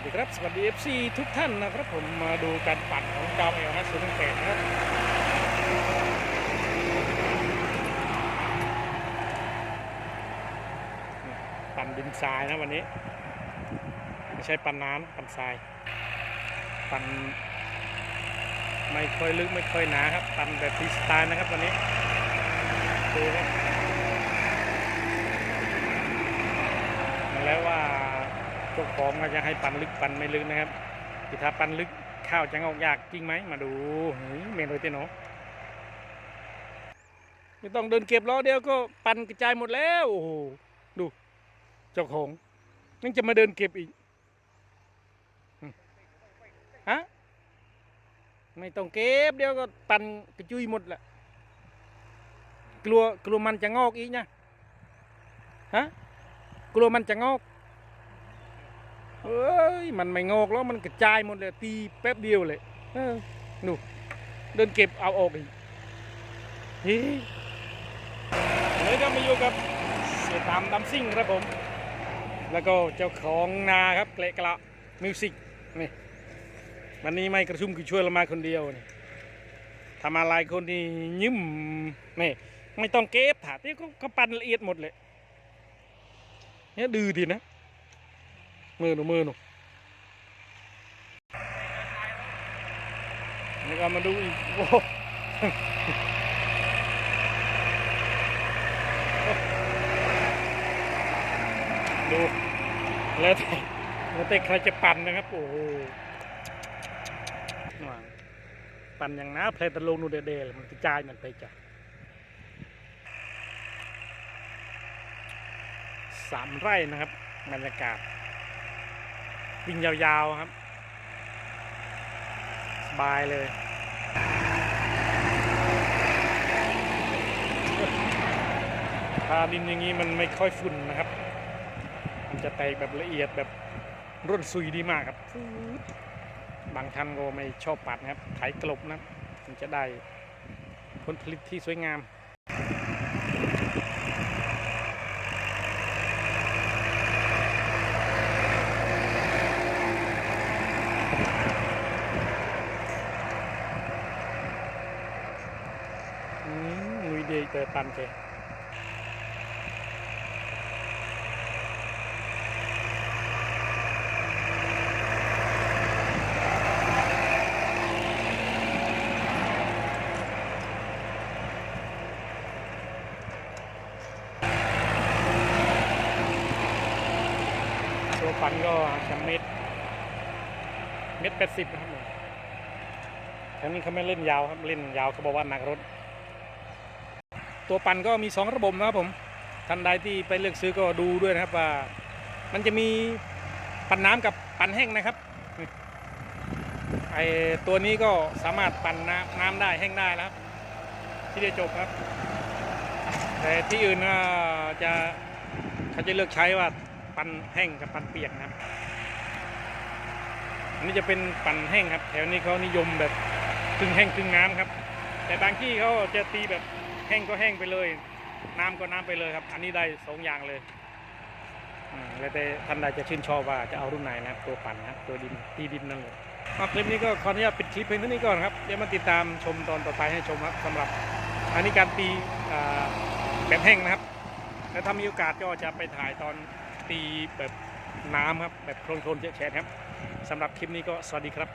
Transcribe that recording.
วัสดีครับ สวัสดี FC ทุกท่านนะครับ ผมมาดูการปั่นของดาวเอลนะศูนย์เปดนะครับปั่นดินทรายนะวันนี้ ไม่ใช่ปั่นน้ำปั่นทราย ปั่นไม่ค่อยลึกไม่ค่อยหนาครับ ปั่นแบบฟรีสไตล์นะครับวันนี้ดูครับแล้วว่า เจ้าของก็จะให้ปันลึกปันไม่ลึกนะครับที่ถ้าปันลึกข้าวจะงอกยากจริงไหมมาดูเฮ้ยเมนโรยเตโนไม่ต้องเดินเก็บล้อเดียวก็ปันกระจายหมดแล้วโอ้โหดู เจ้าของยังจะมาเดินเก็บอีกฮะไม่ต้องเก็บเดียวก็ปันกระจุยหมดแหละกลัวกลัวมันจะงอกอีกนะฮะกลัวมันจะงอก อ้ยมันไม่งอกแล้วมันกระจายหมดเลยตีแป๊บเดียวเลยเออดูเดินเก็บเอาออกอีกเฮ้ยเลยก็มาอยู่กับเสียตามดำซิ่งครับผม แล้วก็เจ้าของนาครับเกละกละมิวสิกนี่วันนี้ไม่กระชุ่มกระชวยเรามาคนเดียวนี่ทำอะไรคนนี้ยิ้มนี่ไม่ต้องเก็บถาดนี่ก็ปั่นละเอียดหมดเลยเนี่ยดื้อดีนะ มือหนูมือหนูนี่ก็มาดูอีกโอ้ดูแล้วแต่แล้วแต่ใครจะปั่นนะครับ โอ้โหปั่นอย่างน้าเพลตะลงนูเดเดลมันกระจายมันไปจ้ะสามไร่นะครับบรรยากาศ วิ่งยาวๆครับ สบายเลยถ้าดินอย่างนี้มันไม่ค่อยฝุ่นนะครับ มันจะแตกแบบละเอียดแบบร่วนซุยดีมากครับ บางท่านก็ไม่ชอบปัดนะครับไถกลบนะมันจะได้ผลผลิตที่สวยงาม อืม ลุยเดย์ตันเจตัวปันก็จะเม็ดเม็ดแปดสิบครับผมแถวนี้เขาไม่เล่นยาวครับเล่นยาวเขาบอกว่าหนักรถ ตัวปั่นก็มี 2 ระบบนะครับผมท่านใดที่ไปเลือกซื้อก็ดูด้วยนะครับว่า มันจะมีปั่นน้ำกับปั่นแห้งนะครับไอตัวนี้ก็สามารถปั่นน้ำน้ำได้แห้งได้แล้วครับ ที่ได้จบครับ แต่ที่อื่นก็จะเขาจะเลือกใช้ว่าปั่นแห้งกับปั่นเปียกนะครับอันนี้จะเป็นปั่นแห้งครับ แถวนี้เขานิยมแบบครึ่งแห้งครึ่งน้ำครับ แต่บางที่เขาจะตีแบบ แห้งก็แห้งไปเลย น้ำก็น้ำไปเลยครับ อันนี้ได้สองอย่างเลยแล้วแต่ท่านใดจะชื่นชอบว่าจะเอารุ่นไหนนะครับตัวปั่นนะตัวดินตีดินนั่นเลยอะคลิปนี้ก็ขออนุญาตปิดคลิปเพียงเท่านี้ก่อนครับเดี๋ยวมาติดตามชมตอนต่อไปให้ชมครับสำหรับอันนี้การตีแบบแห้งนะครับแล้วถ้ามีโอกาสก็จะไปถ่ายตอนตีแบบน้ำครับแบบโคลนๆแฉะๆครับสำหรับคลิปนี้ก็สวัสดีครับ